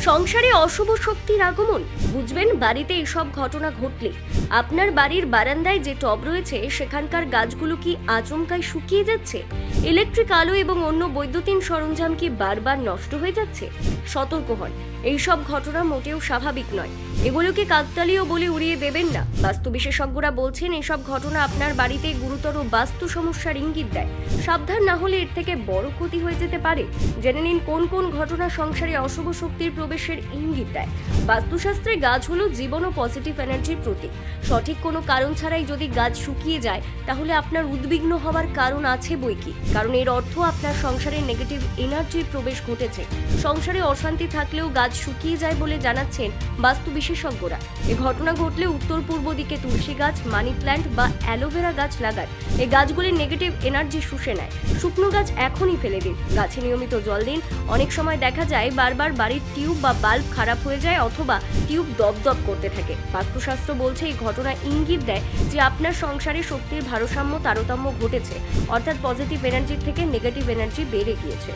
সংসারে অশুভ শক্তির আগমন। বুঝবেন, বাড়িতে এসব ঘটনা ঘটলে। আপনার বাড়ির বারান্দায় যে টব রয়েছে, সেখানকার গাছগুলো কি আচমকায় শুকিয়ে যাচ্ছে? ইলেকট্রিক আলো এবং অন্য বৈদ্যুতিন সরঞ্জাম কি বারবার নষ্ট হয়ে যাচ্ছে? সতর্ক হন। এইসব ঘটনা মোটেও স্বাভাবিক নয়। এগুলোকে কাকতালীয় বলে উড়িয়ে দেবেন না। বাস্তু বিশেষজ্ঞরা বলছেন, এসব ঘটনা আপনার বাড়িতে গুরুতর বাস্তু সমস্যার ইঙ্গিত দেয়। সাবধান না হলে এর থেকে বড় ক্ষতি হয়ে যেতে পারে। জেনে নিন, কোন কোন ঘটনা সংসারে অশুভ শক্তির প্রবেশের ইঙ্গিত দেয়। বাস্তুশাস্ত্রে গাছ হলো জীবন ও পজিটিভ এনার্জির প্রতীক। সঠিক কোনো কারণ ছাড়াই যদি গাছ শুকিয়ে যায়, তাহলে আপনার উদ্বিগ্ন হওয়ার কারণ আছে বই কি? কারণ এর অর্থ আপনার সংসারে নেগেটিভ এনার্জির প্রবেশ ঘটেছে। সংসারে অশান্তি থাকলেও গাছ শুকিয়ে যায় বলে জানাচ্ছেন বাস্তু বিশেষজ্ঞরা। এ ঘটনা ঘটলে উত্তর পূর্ব দিকে তুলসী গাছ, মানি প্ল্যান্ট বা অ্যালোভেরা গাছ লাগান এই গাছগুলির নেগেটিভ এনার্জি শুষে নেয়। শুকনো গাছ এখনই ফেলে দিন। গাছে নিয়মিত জল দিন। অনেক সময় দেখা যায় বারবার বাড়ির টিউব বা বাল্ব খারাপ হয়ে যায় অথবা টিউব দপদপ করতে থাকে। বাস্তুশাস্ত্র বলছে এই ঘটনা ইঙ্গিত দেয় যে আপনার সংসারে শক্তির ভারসাম্য, তারতম্য ঘটেছে। অর্থাৎ পজিটিভ এনার্জির থেকে নেগেটিভ এনার্জি বেড়ে গিয়েছে।